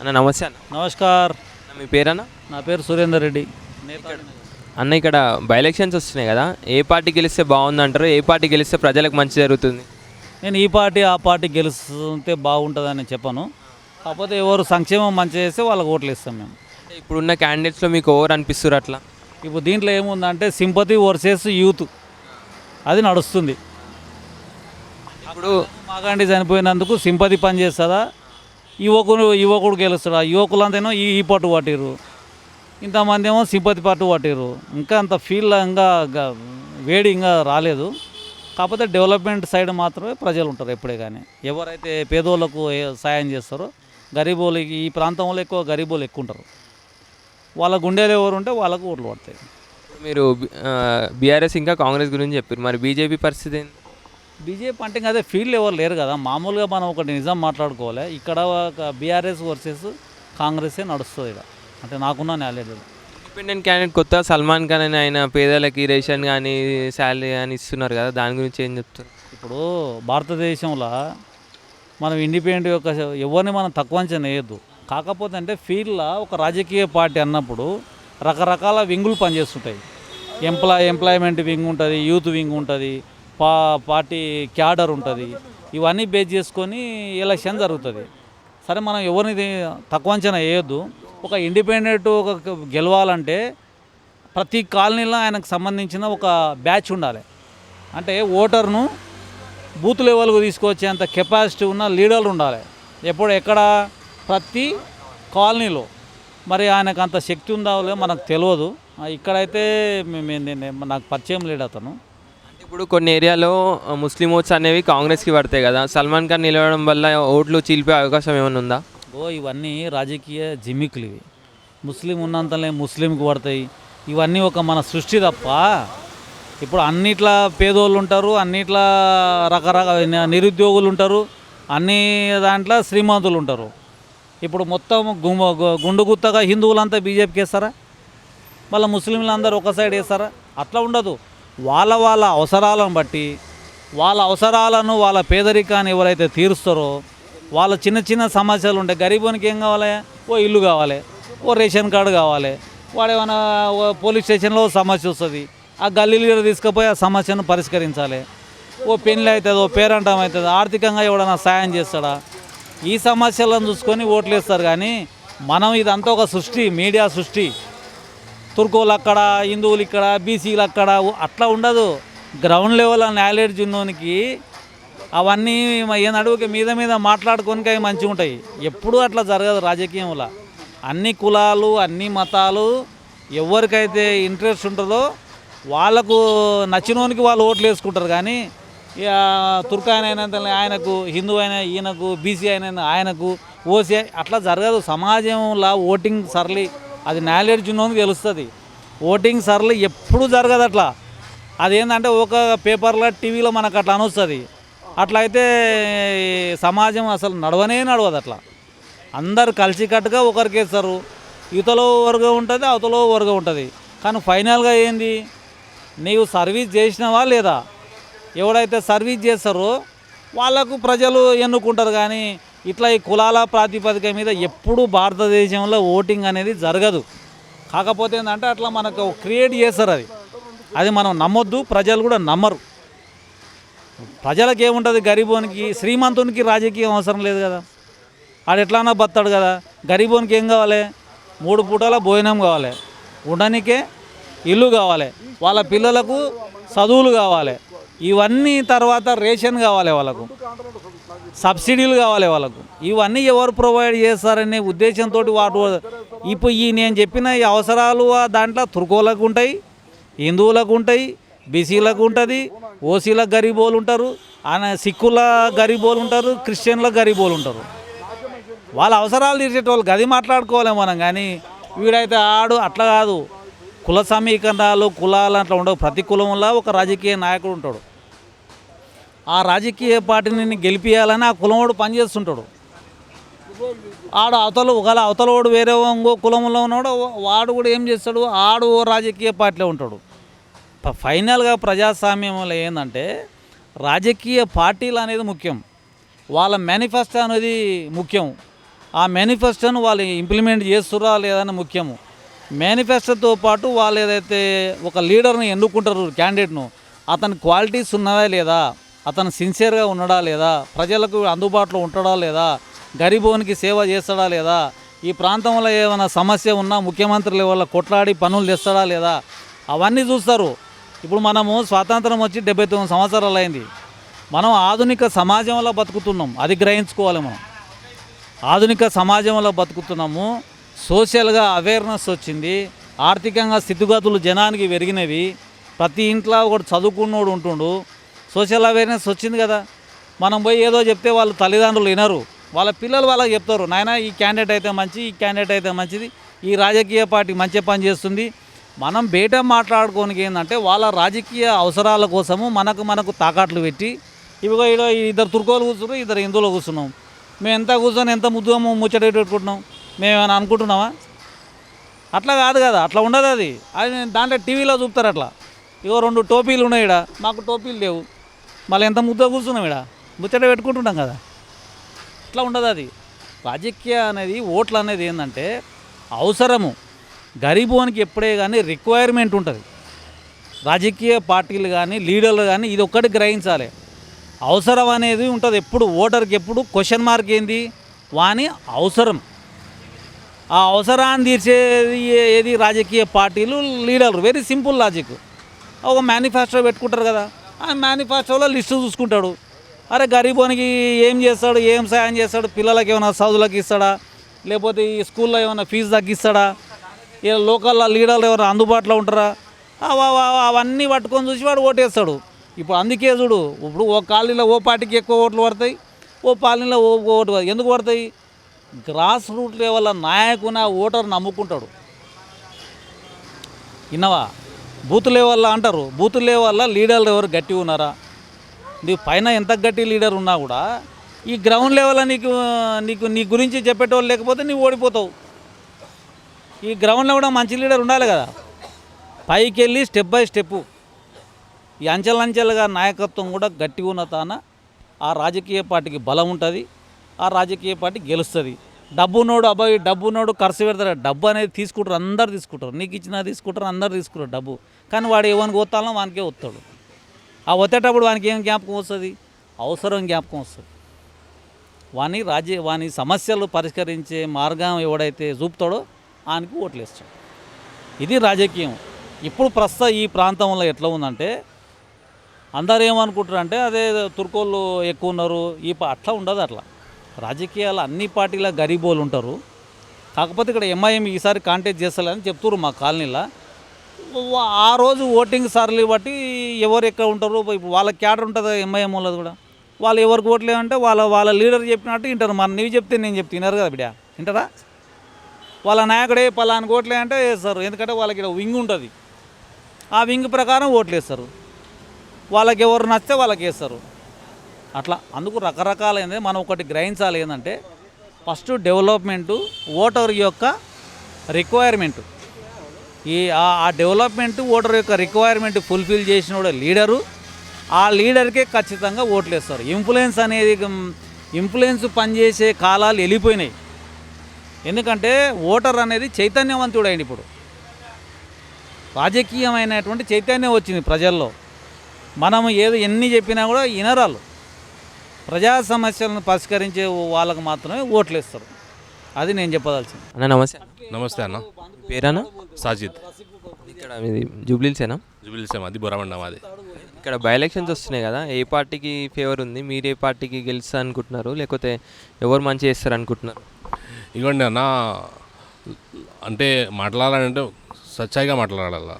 అన్న నమస్తే అన్న. నమస్కార్. మీ పేరన్న? నా పేరు సురేందర్ రెడ్డి. అన్న ఇక్కడ బై ఎలక్షన్స్ వస్తున్నాయి కదా. ఏ పార్టీ గెలిస్తే బాగుంది అంటారు ఏ పార్టీ గెలిస్తే ప్రజలకు మంచి జరుగుతుంది? నేను ఈ పార్టీ ఆ పార్టీ గెలుస్తుంటే బాగుంటుందని చెప్పను. కాకపోతే ఎవరు సంక్షేమం మంచి చేస్తే వాళ్ళకి ఓట్లు ఇస్తాం మేము. అంటే ఇప్పుడున్న క్యాండిడేట్స్లో మీకు ఓవర్ అనిపిస్తారు అట్లా? ఇప్పుడు దీంట్లో ఏముందంటే సింపతి వర్సెస్ యూత్. అది నడుస్తుంది. ఇప్పుడు మాగాండి చనిపోయినందుకు సింపతి పని చేస్తుందా? యువకుడు యువకుడు గెలుస్తాడా? యువకులంతేనో ఈ ఈ పట్టు పట్టిరు ఇంతమంది ఏమో సింపతి పట్టు పట్టిరు ఇంకా అంత ఫీల్ ఇంకా వేడి ఇంకా రాలేదు. కాకపోతే డెవలప్మెంట్ సైడ్ మాత్రమే ప్రజలు ఉంటారు ఎప్పుడే కానీ. ఎవరైతే పేదోళ్ళకు సాయం చేస్తారో గరీబోళ్ళకి ఈ ప్రాంతంలో ఎక్కువ గరీబోళ్ళు ఎక్కువ ఉంటారు. వాళ్ళ గుండెలు ఎవరు ఉంటే వాళ్ళకు ఓట్లు పడతాయి. మీరు బీఆర్ఎస్ ఇంకా కాంగ్రెస్ గురించి చెప్పారు మరి బీజేపీ పరిస్థితి బీజేపీ అంటే అదే ఫీల్డ్ ఎవరు లేరు కదా. మామూలుగా మనం ఒకటి నిజం మాట్లాడుకోవాలి. ఇక్కడ బీఆర్ఎస్ వర్సెస్ కాంగ్రెసే నడుస్తుంది ఇక్కడ అంటే నాకున్న నాలెడ్జ్ ఇండిపెండెంట్ క్యాండిడేట్ కొత్త సల్మాన్ ఖాన్ అని ఆయన పేదలకి రేషన్ కానీ శాలరీ కానీ ఇస్తున్నారు కదా. దాని గురించి ఏం చెప్తారు? ఇప్పుడు భారతదేశంలో మనం ఇండిపెండెంట్ యొక్క ఎవరిని మనం తక్కువ వేయద్దు. కాకపోతే అంటే ఫీల్డ్లో ఒక రాజకీయ పార్టీ అన్నప్పుడు రకరకాల వింగులు పనిచేస్తుంటాయి. ఎంప్లాయ్ ఎంప్లాయ్మెంట్ వింగ్ ఉంటుంది యూత్ వింగ్ ఉంటుంది. పా పార్టీ క్యాడర్ ఉంటుంది. ఇవన్నీ బేస్ చేసుకొని ఎలక్షన్ జరుగుతుంది. సరే మనం ఎవరిని తక్కువ అంచనా వేయొద్దు. ఒక ఇండిపెండెంట్ ఒక గెలవాలంటే ప్రతి కాలనీలో ఆయనకు సంబంధించిన ఒక బ్యాచ్ ఉండాలి. అంటే ఓటర్ను బూత్ లెవెల్కు తీసుకొచ్చేంత కెపాసిటీ ఉన్న లీడర్లు ఉండాలి. ఎప్పుడు ఎక్కడ ప్రతి కాలనీలో. మరి ఆయనకు అంత శక్తి ఉందా లేదో మనకు తెలియదు. ఇక్కడైతే నేను- నాకు పరిచయం లేడు అతను. ఇప్పుడు కొన్ని ఏరియాలో ముస్లిం ఓట్స్ అనేవి కాంగ్రెస్కి పడతాయి కదా. సల్మాన్ ఖాన్ నిలవడం వల్ల ఓట్లు చీలిపే అవకాశం ఏమైనా ఉందా? ఓ ఇవన్నీ రాజకీయ జిమ్మికులు ఇవి ముస్లిం ఉన్నంతలే ముస్లింకి పడతాయి. ఇవన్నీ ఒక మన సృష్టి తప్ప. ఇప్పుడు అన్నిట్లా పేదోళ్ళు ఉంటారు అన్నిట్లా రకరకాల నిరుద్యోగులు ఉంటారు అన్ని దాంట్లో శ్రీమంతులు ఉంటారు. ఇప్పుడు మొత్తం గు- గుండు గుత్తగా హిందువులంతా బీజేపీకి వేస్తారా? మళ్ళీ ముస్లింలు అందరూ ఒక సైడ్ వేస్తారా? అట్లా ఉండదు. వాళ్ళ వాళ్ళ అవసరాలను బట్టి వాళ్ళ అవసరాలను వాళ్ళ పేదరికాన్ని ఎవరైతే తీరుస్తారో వాళ్ళ చిన్న చిన్న సమస్యలు ఉంటాయి గరీబోనికి ఏం కావాలి? ఓ ఇల్లు కావాలి ఓ రేషన్ కార్డు కావాలి వాడు ఏమైనా పోలీస్ స్టేషన్లో సమస్య వస్తుంది ఆ గల్లీలో తీసుకుపోయి ఆ సమస్యను పరిష్కరించాలి. ఓ పెళ్ళి అవుతుంది ఓ పేరంటం అవుతుంది ఆర్థికంగా ఎవడన్నా సాయం చేస్తాడా? ఈ సమస్యలను చూసుకొని ఓట్లు వేస్తారు కానీ మనం ఇదంతా ఒక సృష్టి మీడియా సృష్టి. తుర్కోలు అక్కడ హిందువులు ఇక్కడ బీసీలు అక్కడ అట్లా ఉండదు. గ్రౌండ్ లెవెల్ నాలెడ్జ్ ఉన్నోనికి అవన్నీ ఏ నడువుకి మీద మీద మాట్లాడుకోనికి అవి మంచిగా ఉంటాయి. ఎప్పుడూ అట్లా జరగదు రాజకీయంలో. అన్ని కులాలు అన్ని మతాలు ఎవరికైతే ఇంట్రెస్ట్ ఉంటుందో వాళ్ళకు నచ్చినోనికి వాళ్ళు ఓట్లు వేసుకుంటారు కానీ ఇక తుర్కాయన అయినంత ఆయనకు హిందూ అయిన ఈయనకు బీసీ అయిన ఆయనకు ఓసీ అట్లా జరగదు. సమాజంలో ఓటింగ్ సరళి అది నాలెడ్జ్ ఉన్నోనికి తెలుస్తుంది ఓటింగ్ సర్లు ఎప్పుడు జరగదు అట్లా. అదేంటంటే ఒక పేపర్లో టీవీలో మనకు అట్లా అనొస్తుంది. అట్లా అయితే సమాజం అసలు నడవనే నడవదు అట్లా. అందరు కలిసికట్టుగా ఒకరికి వేస్తారు ఇతలో వర్గం ఉంటుంది అవతలో వర్గం ఉంటుంది. కానీ ఫైనల్గా ఏంది? నీవు సర్వీస్ చేసినవా లేదా? ఎవడైతే సర్వీస్ చేస్తారో వాళ్ళకు ప్రజలు ఎన్నుకుంటారు కానీ ఇట్లా ఈ కులాల ప్రాతిపదిక మీద ఎప్పుడూ భారతదేశంలో ఓటింగ్ అనేది జరగదు. కాకపోతే ఏంటంటే అట్లా మనకు క్రియేట్ చేస్తారు అది. అది మనం నమ్మొద్దు ప్రజలు కూడా నమ్మరు. ప్రజలకు ఏముంటుంది గరీబోనికి శ్రీమంతునికి రాజకీయం అవసరం లేదు కదా. ఆడు ఎట్లానో బతాడు కదా. గరీబోనికి ఏం కావాలి? మూడు పూటల భోజనం కావాలి. ఉండనికే ఇల్లు కావాలి. వాళ్ళ పిల్లలకు చదువులు కావాలి. ఇవన్నీ తర్వాత రేషన్ కావాలి వాళ్ళకు. సబ్సిడీలు కావాలి వాళ్ళకు. ఇవన్నీ ఎవరు ప్రొవైడ్ చేస్తారనే ఉద్దేశంతో వాటి ఇప్పుడు ఈ నేను చెప్పిన ఈ అవసరాలు దాంట్లో తుర్కోలకు ఉంటాయి హిందువులకు ఉంటాయి బీసీలకు ఉంటుంది ఓసీలకు గరీబోలు ఉంటారు ఆయన సిక్కుల గరీబోలు ఉంటారు క్రిస్టియన్ల గరీబోలు ఉంటారు. వాళ్ళ అవసరాలు తీర్చేటోళ్ళు గది మాట్లాడుకోవాలి మనం కానీ వీడైతే ఆడు అట్లా కాదు. కుల సమీకరణాలు కులాలు అట్లా ఉండవు. ప్రతి కులంలో ఒక రాజకీయ నాయకుడు ఉంటాడు. ఆ రాజకీయ పార్టీని గెలిపియాలని ఆ కులంవాడు పనిచేస్తుంటాడు. ఆడు అవతల ఒకవేళ అవతలవాడు వేరే ఇంకో కులంలో ఉన్నాడు వాడు కూడా ఏం చేస్తాడు? ఆడు ఓ రాజకీయ పార్టీలో ఉంటాడు. ఫైనల్గా ప్రజాస్వామ్యంలో ఏంటంటే రాజకీయ పార్టీలు అనేది ముఖ్యం. వాళ్ళ మేనిఫెస్టో అనేది ముఖ్యం. ఆ మేనిఫెస్టోను వాళ్ళు ఇంప్లిమెంట్ చేస్తురా లేదని ముఖ్యము. మేనిఫెస్టోతో పాటు వాళ్ళు ఏదైతే ఒక లీడర్ని ఎన్నుకుంటారు క్యాండిడేట్ను అతని క్వాలిటీస్ ఉన్నదా లేదా? అతను సిన్సియర్గా ఉన్నాడా లేదా? ప్రజలకు అందుబాటులో ఉంటాడా లేదా? గరీబోనికి సేవ చేస్తాడా లేదా? ఈ ప్రాంతంలో ఏమైనా సమస్య ఉన్నా ముఖ్యమంత్రి లెవెల్లో కొట్లాడి పనులు తెస్తాడా లేదా? అవన్నీ చూస్తారు. ఇప్పుడు మనము స్వాతంత్రం వచ్చి డెబ్బై తొమ్మిది సంవత్సరాలు అయింది. మనం ఆధునిక సమాజంలో బతుకుతున్నాం. అది గ్రహించుకోవాలి మనం. ఆధునిక సమాజంలో బతుకుతున్నాము. సోషల్గా అవేర్నెస్ వచ్చింది. ఆర్థికంగా స్థితిగతులు జనానికి పెరిగినవి. ప్రతి ఇంట్లో ఒకటి చదువుకున్నోడు ఉంటుండు. సోషల్ అవేర్నెస్ వచ్చింది కదా. మనం పోయి ఏదో చెప్తే వాళ్ళు తల్లిదండ్రులు వినరు. వాళ్ళ పిల్లలు వాళ్ళకి చెప్తారు. నాయన ఈ క్యాండిడేట్ అయితే మంచి ఈ క్యాండిడేట్ అయితే మంచిది ఈ రాజకీయ పార్టీ మంచి పని చేస్తుంది. మనం బయట మాట్లాడుకోనికి ఏంటంటే వాళ్ళ రాజకీయ అవసరాల కోసము మనకు మనకు తాకాట్లు పెట్టి ఇవిగో ఇలా ఇద్దరు తుర్కోలు కూర్చున్నారు ఇద్దరు హిందువులు కూర్చున్నాం. మేము ఎంత కూర్చొని ఎంత ముద్దుగా ముచ్చట పెట్టుకుంటున్నాం? మేము ఏమైనా అనుకుంటున్నామా? అట్లా కాదు కదా. అట్లా ఉండదు అది. అది దాంట్లో టీవీలో చూపుతారు అట్లా. ఇగో రెండు టోపీలు ఉన్నాయి ఇక్కడ మాకు టోపీలు లేవు. మళ్ళీ ఎంత ముద్ద కూర్చున్నాం ఇక్కడ? ముచ్చట పెట్టుకుంటున్నాం కదా. ఇట్లా ఉండదు అది. రాజకీయ అనేది ఓట్లు అనేది ఏంటంటే అవసరము. గరీబోనికి ఎప్పుడే కానీ రిక్వైర్మెంట్ ఉంటుంది. రాజకీయ పార్టీలు కానీ లీడర్లు కానీ ఇది ఒక్కటి గ్రహించాలి. అవసరం అనేది ఉంటుంది ఎప్పుడు. ఓటర్కి ఎప్పుడు? క్వశ్చన్ మార్క్ ఏంది? వాని అవసరం. ఆ అవసరాన్ని తీర్చేది ఏది? రాజకీయ పార్టీలు లీడర్లు. వెరీ సింపుల్ లాజిక్ ఒక మేనిఫెస్టో పెట్టుకుంటారు కదా. ఆ మేనిఫెస్టోలో లిస్టు చూసుకుంటాడు. అరే గరీబోనికి ఏం చేస్తాడు ఏం సాయం చేస్తాడు పిల్లలకి ఏమైనా చదువులకు ఇస్తాడా లేకపోతే ఈ స్కూల్లో ఏమైనా ఫీజు తగ్గిస్తాడా ఏ లోకల్ లీడర్లు ఎవరైనా అందుబాటులో ఉంటారా? అవన్నీ పట్టుకొని చూసి వాడు ఓటేస్తాడు. ఇప్పుడు అందుకే చూడు ఇప్పుడు ఓ కాలనీలో ఓ పార్టీకి ఎక్కువ ఓట్లు పడతాయి ఓ కాలనీలో ఓ ఓటు ఎందుకు పడతాయి? గ్రాస్ రూట్ లెవెల్ నాయకుని ఆ ఓటర్ నమ్ముకుంటాడు. విన్నవా? బూతులే వల్ల అంటారు. బూతులే వల్ల లీడర్లు ఎవరు గట్టి ఉన్నారా? నీవు పైన ఎంత గట్టి లీడర్ ఉన్నా కూడా ఈ గ్రౌండ్ లెవెల్ నీకు నీకు నీ గురించి చెప్పేటోళ్ళు లేకపోతే నీవు ఓడిపోతావు. ఈ గ్రౌండ్లో కూడా మంచి లీడర్ ఉండాలి కదా. పైకి వెళ్ళి స్టెప్ బై స్టెప్ ఈ అంచెలంచెలుగా నాయకత్వం కూడా గట్టిగా ఉన్న తాన ఆ రాజకీయ పార్టీకి బలం ఉంటుంది ఆ రాజకీయ పార్టీ గెలుస్తుంది. డబ్బునోడు అబ్బాయి డబ్బునోడు ఖర్చు పెడతారు డబ్బు అనేది తీసుకుంటారు అందరు తీసుకుంటారు. నీకు ఇచ్చినా తీసుకుంటారు అందరు తీసుకుంటారు డబ్బు. కానీ వాడు ఏమని ఒత్తాలో వానికే వస్తాడు. ఆ ఒత్తేటప్పుడు వానికి ఏం జ్ఞాపకం వస్తుంది? అవసరం జ్ఞాపకం వస్తుంది. వాని రాజ్య వాని సమస్యలు పరిష్కరించే మార్గం ఎవడైతే చూపుతాడో ఆయనకు ఓట్లేస్తాడు. ఇది రాజకీయం. ఇప్పుడు ప్రస్తుత ఈ ప్రాంతంలో ఎట్లా ఉందంటే అందరు ఏమనుకుంటారు అంటే అదే తుర్కోళ్ళు ఎక్కువ ఉన్నారు ఈ అట్లా ఉండదు అట్లా. రాజకీయాలు అన్ని పార్టీల గరీబోలు ఉంటారు. కాకపోతే ఇక్కడ ఎంఐఎం ఈసారి కాంటాక్ట్ చేస్తారని చెప్తున్నారు మా కాలనీలో. ఆ రోజు ఓటింగ్ సార్లు బట్టి ఎవరు ఎక్కడ ఉంటారు? ఇప్పుడు వాళ్ళ క్యాడర్ ఉంటుంది ఎంఐఎం వాళ్ళది కూడా? వాళ్ళు ఎవరికి ఓట్లు అంటే వాళ్ళ వాళ్ళ లీడర్ చెప్పినట్టు వింటారు. మన నీవు చెప్తే నేను చెప్తే. వినరు కదా బిడ్డ? వింటారా? వాళ్ళ నాయకుడే పలానికి ఓట్లే అంటే వేస్తారు. ఎందుకంటే వాళ్ళకి ఇక్కడ వింగ్ ఉంటుంది. ఆ వింగ్ ప్రకారం ఓట్లు వేస్తారు. వాళ్ళకి ఎవరు నచ్చితే వాళ్ళకి వేస్తారు. అట్లా అందుకు రకరకాలైనది మనం ఒకటి గ్రహించాలి ఏంటంటే ఫస్ట్ డెవలప్మెంటు ఓటర్ యొక్క రిక్వైర్మెంట్. ఈ ఆ- ఆ డెవలప్మెంట్ ఓటర్ యొక్క రిక్వైర్మెంట్ ఫుల్ఫిల్ చేసిన లీడరు. ఆ లీడర్కే ఖచ్చితంగా ఓట్లు వేస్తారు ఇన్ఫ్లుయెన్స్ అనేది ఇన్ఫ్లుయెన్స్ పనిచేసే కాలాలు వెళ్ళిపోయినాయి. ఎందుకంటే ఓటర్ అనేది చైతన్యవంతుడైంది ఇప్పుడు. రాజకీయమైనటువంటి చైతన్యం వచ్చింది ప్రజల్లో. మనం ఏదో ఎన్ని చెప్పినా కూడా వినరాలు ప్రజా సమస్యలను పరిష్కరించే వాళ్ళకు మాత్రమే ఓట్లు ఇస్తారు అది నేను చెప్పదలిచింది అన్న నమస్తే నమస్తే అన్న. మీ పేరేనా సాజిద్. ఇక్కడ మీది జూబ్లీల్సేనా? జుబిలిసేమ్ అది బొరమండ మాది. ఇక్కడ బై ఎలక్షన్స్ వస్తున్నాయి కదా ఏ పార్టీకి ఫేవర్ ఉంది? మీరు ఏ పార్టీకి గెలుస్తా అనుకుంటున్నారు లేకపోతే ఎవరు మంచి చేస్తారు అనుకుంటున్నారు ఇవ్వండి అన్న అంటే మాట్లాడాలంటే సచ్చాయిగా మాట్లాడాల?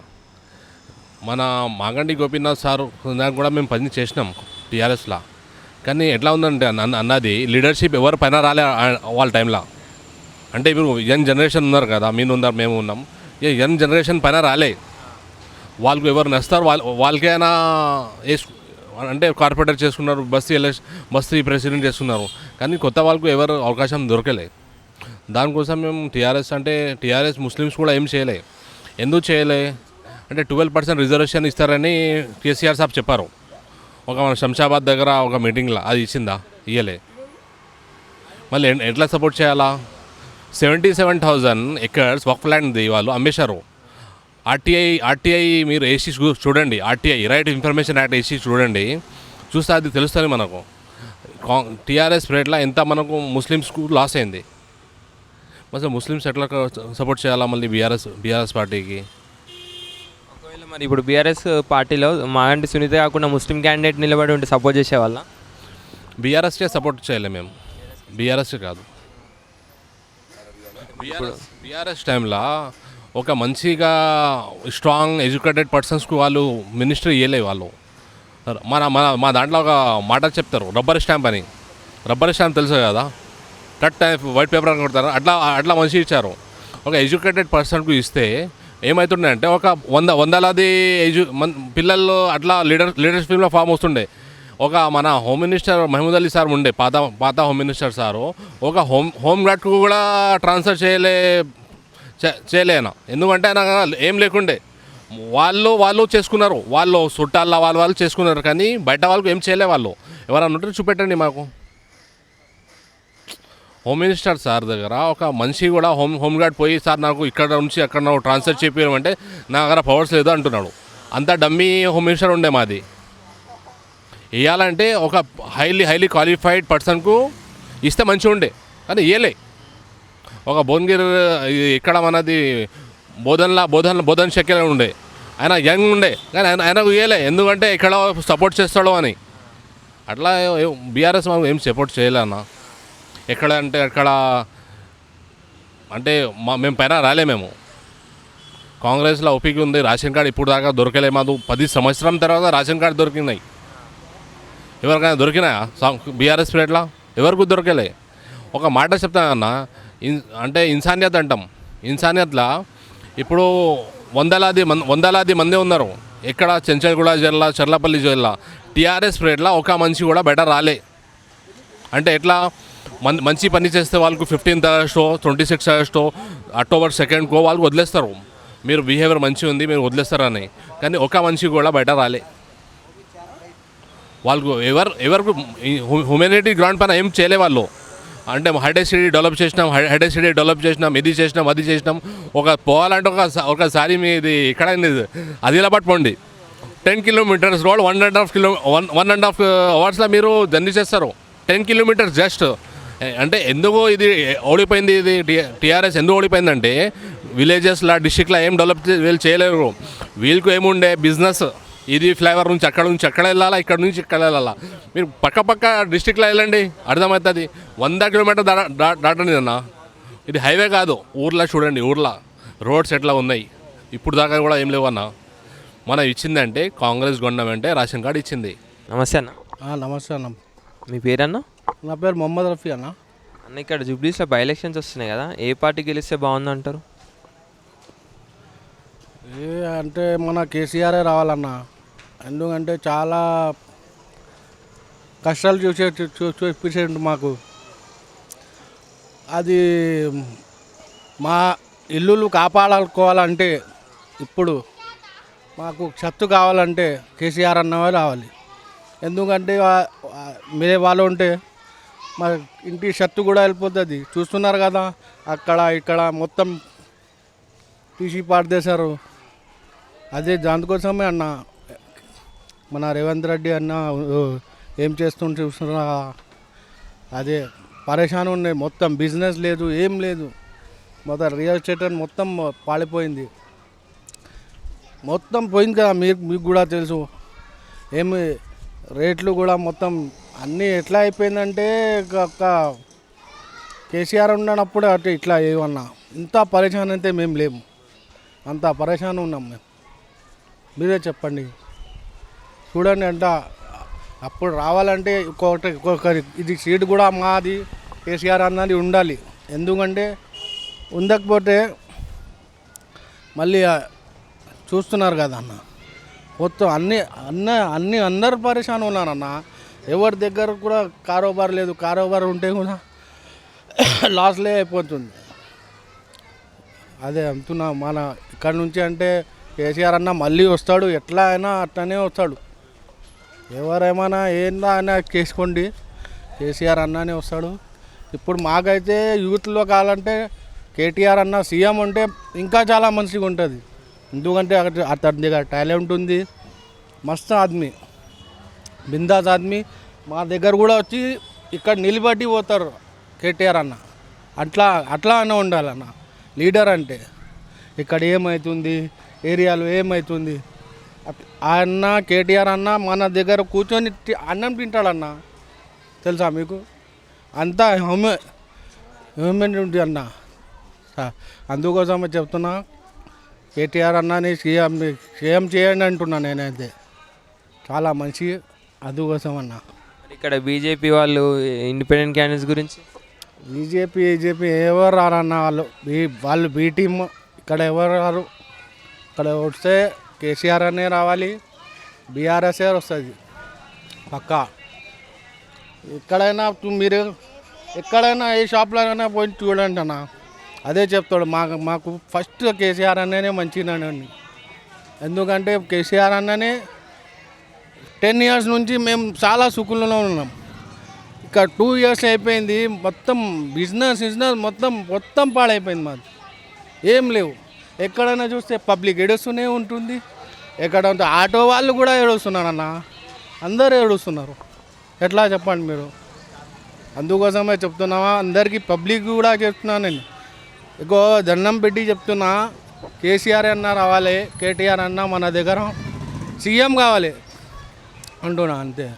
మన మాగండి గోపీనాథ్ సార్ దానికి కూడా మేము పని చేసినాం టీఆర్ఎస్లో. కానీ ఎట్లా ఉందంటే అన్న అన్నది లీడర్షిప్ ఎవరు పైన రాలే వాళ్ళ టైంలో. అంటే ఇప్పుడు యంగ్ జనరేషన్ ఉన్నారు కదా మీరు ఉన్నారు మేము ఉన్నాం. ఈ యంగ్ జనరేషన్ పైన రాలే. వాళ్ళకు ఎవరు నస్తారు వాళ్ళ వాళ్ళకైనా వేసు అంటే కార్పొరేటర్ చేసుకున్నారు బస్తీ ఎలక్షన్ బస్తీ ప్రెసిడెంట్ చేస్తున్నారు కానీ కొత్త వాళ్ళకు ఎవరు అవకాశం దొరకలే. దానికోసం మేము టీఆర్ఎస్ అంటే టీఆర్ఎస్ ముస్లిమ్స్ కూడా ఏం చేయలే. ఎందుకు చేయలే? అంటే ట్వెల్వ్ పర్సెంట్ రిజర్వేషన్ ఇస్తారని కేసీఆర్ సాబ్ చెప్పారు. ఒక మన శంషాబాద్ దగ్గర ఒక మీటింగ్లో అది ఇచ్చిందా? ఇయ్యలే. మళ్ళీ ఎట్లా సపోర్ట్ చేయాలా? సెవెంటీ సెవెన్ థౌజండ్ ఎకర్స్ వక్ ల్యాండ్ది వాళ్ళు అమ్మేశారు. ఆర్టీఐ ఆర్టీఐ మీరు ఏసీ చూడండి. RTI right information act AC చూడండి. చూస్తే అది తెలుస్తుంది మనకు. టీఆర్ఎస్ పీరియడ్లో ఎంత మనకు ముస్లిమ్స్కు లాస్ అయింది. అసలు ముస్లిమ్స్ ఎట్లా సపోర్ట్ చేయాలా మళ్ళీ బీఆర్ఎస్ బీఆర్ఎస్ పార్టీకి? మరి ఇప్పుడు బీఆర్ఎస్ పార్టీలో మాగంటి సునీత కాకుండా ముస్లిం క్యాండిడేట్ నిలబడి ఉంటే సపోర్ట్ చేసేవాళ్ళ? బీఆర్ఎస్కే సపోర్ట్ చేయలేము మేము. బీఆర్ఎస్ కాదు. బీఆర్ఎస్ బీఆర్ఎస్ టైంలో ఒక మంచిగా స్ట్రాంగ్ ఎడ్యుకేటెడ్ పర్సన్స్కి వాళ్ళు మినిస్టర్ ఇవ్వలే వాళ్ళు. మన మన మా దాంట్లో ఒక మాట చెప్తారు రబ్బర్ స్టాంప్ అని. రబ్బర్ స్టాంప్ తెలుసు కదా? కట్ వైట్ పేపర్ అని కొడతారు. అట్లా అట్లా మంచి ఇచ్చారు. ఒక ఎడ్యుకేటెడ్ పర్సన్కు ఇస్తే ఏమవుతుండే అంటే ఒక వంద వందలాది ఏజు మన పిల్లలు అట్లా లీడర్ లీడర్షిప్లో ఫామ్ వస్తుండే. ఒక మన home minister Mahmood Ali sir ఉండే పాత పాత హోమ్ మినిస్టర్ సారు. ఒక హోమ్ హోమ్ గార్డ్కు కూడా ట్రాన్స్ఫర్ చేయలే చేయలేను ఎందుకంటే ఆయన ఏం లేకుండే. వాళ్ళు వాళ్ళు చేసుకున్నారు. వాళ్ళు చుట్టాల వాళ్ళు వాళ్ళు చేసుకున్నారు కానీ బయట వాళ్ళకు ఏం చేయలే వాళ్ళు. ఎవరన్నా ఉంటే చూపెట్టండి మాకు. హోమ్ మినిస్టర్ సార్ దగ్గర ఒక మనిషి కూడా హోమ్ హోమ్ గార్డ్ పోయి సార్ నాకు ఇక్కడ నుంచి అక్కడ నాకు ట్రాన్స్ఫర్ చేపించమంటే నా దగ్గర పవర్స్ లేదు అంటున్నాడు. అంత డమ్మీ హోమ్ మినిస్టర్ ఉండే మాది. ఇవ్వాలంటే ఒక హైలీ హైలీ క్వాలిఫైడ్ పర్సన్కు ఇస్తే మంచిగా ఉండే కానీ ఇవ్వలే ఒక భువనగిరి ఇక్కడ మనది బోధన్లా బోధన్ బోధన్ షెక్కెల ఉండే. ఆయన యంగ్ ఉండే కానీ ఆయన ఆయనకు ఇవ్వలే ఎందుకంటే ఇక్కడ సపోర్ట్ చేస్తాడు అని. అట్లా బీఆర్ఎస్ మాకు ఏం సపోర్ట్ చేయలే అన్నా. ఎక్కడ అంటే అక్కడ అంటే మా మేము పైన రాలే మేము. కాంగ్రెస్లో ఒపిక ఉంది రేషన్ కార్డు ఇప్పుడు దాకా దొరకలే మాకు. పది సంవత్సరం తర్వాత రేషన్ కార్డు దొరికినాయి. ఎవరికైనా దొరికినాయా? బీఆర్ఎస్ పీరియడ్లో ఎవరికి దొరకలే. ఒక మాట చెప్తానన్నా ఇన్ అంటే ఇన్సానియత్ అంటాం. ఇన్సానియత్లా ఇప్పుడు వందలాది మంది వందలాది మంది ఉన్నారు. ఎక్కడ చెంచల్గూడ జిల్లా చర్లపల్లి జిల్లా టీఆర్ఎస్ పీరియడ్లో ఒక మనిషి కూడా బెటర్ రాలే. అంటే ఎట్లా? మన్ మంచి పని చేస్తే వాళ్ళకు ఫిఫ్టీన్త్ ఆగస్టో ట్వంటీ సిక్స్ ఆగస్టో అక్టోబర్ సెకండ్కో వాళ్ళు వదిలేస్తారు. మీరు బిహేవియర్ మంచిగా ఉంది మీరు వదిలేస్తారని. కానీ ఒక మనిషి కూడా బయట రాలే. వాళ్ళకు ఎవరు ఎవరు హ్యూమానిటీ గ్రౌండ్ పైన ఏం చేయలే వాళ్ళు. అంటే హైడే సిటీ డెవలప్ చేసినాం హైడే సిటీ డెవలప్ చేసినాం ఇది చేసినాం అది చేసినాం. ఒక పోవాలంటే ఒక ఒకసారి మీది ఇక్కడ ఆదిలాబాద్ పోండి. Ten kilometres road one and half kilo one one and half అవర్స్లో మీరు జర్నీ చేస్తారు. టెన్ కిలోమీటర్స్ జస్ట్ అంటే ఎందుకు ఇది ఓడిపోయింది ఇది? టీఆర్ఎస్ ఎందుకు ఓడిపోయిందంటే విలేజెస్లో డిస్టిక్లో ఏం డెవలప్ వీళ్ళు చేయలేరు. వీళ్ళకు ఏముండే బిజినెస్? ఇది ఫ్లేవర్ నుంచి అక్కడ నుంచి అక్కడ వెళ్ళాలా ఇక్కడ నుంచి ఇక్కడ వెళ్ళాలా? మీరు పక్క పక్క డిస్టిక్లో వెళ్ళండి అర్థమవుతుంది. వంద కిలోమీటర్ దా దాటండి అన్న. ఇది హైవే కాదు ఊర్లో చూడండి ఊర్లో. రోడ్స్ ఎట్లా ఉన్నాయి? ఇప్పుడు దాకా కూడా ఏం లేవు అన్న. మనం ఇచ్చిందంటే కాంగ్రెస్ గవర్నమెంటే రేషన్ కార్డు ఇచ్చింది. నమస్తే అన్న. ఆ, నమస్తే అన్న. మీ పేరన్న? నా పేరు మొహమ్మద్ రఫీ అన్న. అన్న ఇక్కడ జూబ్లీస్లో బై ఎలక్షన్స్ వస్తున్నాయి కదా ఏ పార్టీ గెలిస్తే బాగుంది అంటారు ఏ అంటే మన కేసీఆరే రావాలన్న ఎందుకంటే చాలా కష్టాలు చూసే చూ- చూ- చూపించేయండి మాకు. అది మా ఇల్లులు కాపాడుకోవాలంటే ఇప్పుడు మాకు చెత్త కావాలంటే కేసీఆర్ అన్నవే రావాలి. ఎందుకంటే మీరే వాళ్ళు ఉంటే మా ఇంటి షర్టు కూడా వెళ్ళిపోతుంది చూస్తున్నారు కదా అక్కడ ఇక్కడ మొత్తం తీసి పాడేశారు అదే దానికోసమే అన్న మన రేవంత్ రెడ్డి అన్న ఏం చేస్తుంటే చూస్తున్నా అదే పరేషాన్ ఉన్నాయి మొత్తం బిజినెస్ లేదు ఏం లేదు. మొత్తం రియల్ ఎస్టేట్ అని మొత్తం పాడిపోయింది మొత్తం పోయింది కదా మీకు మీకు కూడా తెలుసు. ఏమి రేట్లు కూడా మొత్తం అన్నీ ఎట్లా అయిపోయిందంటే ఒక కేసీఆర్ ఉన్నప్పుడు అటు ఇట్లా ఏమన్నా. ఇంత పరేషాన్ అయితే మేము లేము. అంత పరేషాన్ ఉన్నాం మేము మీరే చెప్పండి. చూడండి అంట అప్పుడు రావాలంటే ఒక్కొక్కటి ఒక్కొక్కరి ఇది సీట్ కూడా మాది కేసీఆర్ అన్నది ఉండాలి. ఎందుకంటే ఉండకపోతే మళ్ళీ చూస్తున్నారు కదా అన్న. మొత్తం అన్ని అన్న అన్ని అందరు పరేషాన్ ఉన్నారన్న. ఎవరి దగ్గర కూడా కారోబార్ లేదు కారోబార్ ఉంటే కూడా లాస్లే అయిపోతుంది. అదే అంటున్నా మన ఇక్కడ నుంచి అంటే కేసీఆర్ అన్న మళ్ళీ వస్తాడు ఎట్లా అయినా అట్లనే వస్తాడు. ఎవరేమైనా ఏందా అయినా చేసుకోండి కేసీఆర్ అన్ననే వస్తాడు. ఇప్పుడు మాకైతే యూత్లో కావాలంటే కేటీఆర్ అన్న సీఎం ఉంటే ఇంకా చాలా మంచిగా ఉంటుంది ఎందుకంటే అక్కడ అతని దగ్గర టాలెంట్ ఉంది. మస్తు ఆద్మీ. బిందాస్ ఆద్మీ మా దగ్గర కూడా వచ్చి ఇక్కడ నిలబడి పోతారు కేటీఆర్ అన్న. అట్లా అట్లా అన్న ఉండాలన్న లీడర్ అంటే. ఇక్కడ ఏమవుతుంది ఏరియాలో ఏమవుతుంది ఆ అన్న కేటీఆర్ అన్న మన దగ్గర కూర్చొని అన్నం తింటాడన్న తెలుసా మీకు? అంతా హ్యూమె హ్యూమెనిటీ అన్న. అందుకోసమే చెప్తున్నా కేటీఆర్ అన్నని సీఎం సీఎం చేయండి అంటున్నా నేనైతే. చాలా మంచి అందుకోసం అన్న ఇక్కడ బీజేపీ వాళ్ళు ఇండిపెండెంట్ క్యాండిడేట్స్ గురించి? బీజేపీ బీజేపీ ఎవరు రారన్న వాళ్ళు? బీ వాళ్ళు బీ టీమ్ ఇక్కడ ఎవరు రారు? ఇక్కడ వస్తే కేసీఆర్ అనే రావాలి బీఆర్ఎస్ఏ వస్తుంది? పక్కా. ఎక్కడైనా మీరు ఎక్కడైనా ఏ షాప్లో అయినా పోయి చూడండి అన్న. అదే చెప్తాడు మాకు మాకు ఫస్ట్ కేసీఆర్ అన్ననే మంచిదండి ఎందుకంటే కేసీఆర్ అన్ననే టెన్ ఇయర్స్ నుంచి మేము చాలా సుఖంలోనే ఉన్నాం. ఇక టూ ఇయర్స్ అయిపోయింది మొత్తం బిజినెస్ బిజినెస్ మొత్తం మొత్తం పాడైపోయింది మాది. ఏం లేవు. ఎక్కడైనా చూస్తే పబ్లిక్ ఏడుస్తూనే ఉంటుంది. ఎక్కడ ఆటో వాళ్ళు కూడా ఏడుస్తున్నారు అన్న. అందరూ ఏడుస్తున్నారు. ఎట్లా చెప్పండి మీరు? అందుకోసమే చెప్తున్నావా? అందరికీ పబ్లిక్ కూడా చెప్తున్నా నేను. ఇగో దండం పెట్టి చెప్తున్నా. కేసీఆర్ అన్న రావాలి కేటీఆర్ అన్న మన దగ్గర. సీఎం కావాలి. అంటున్నా అంతే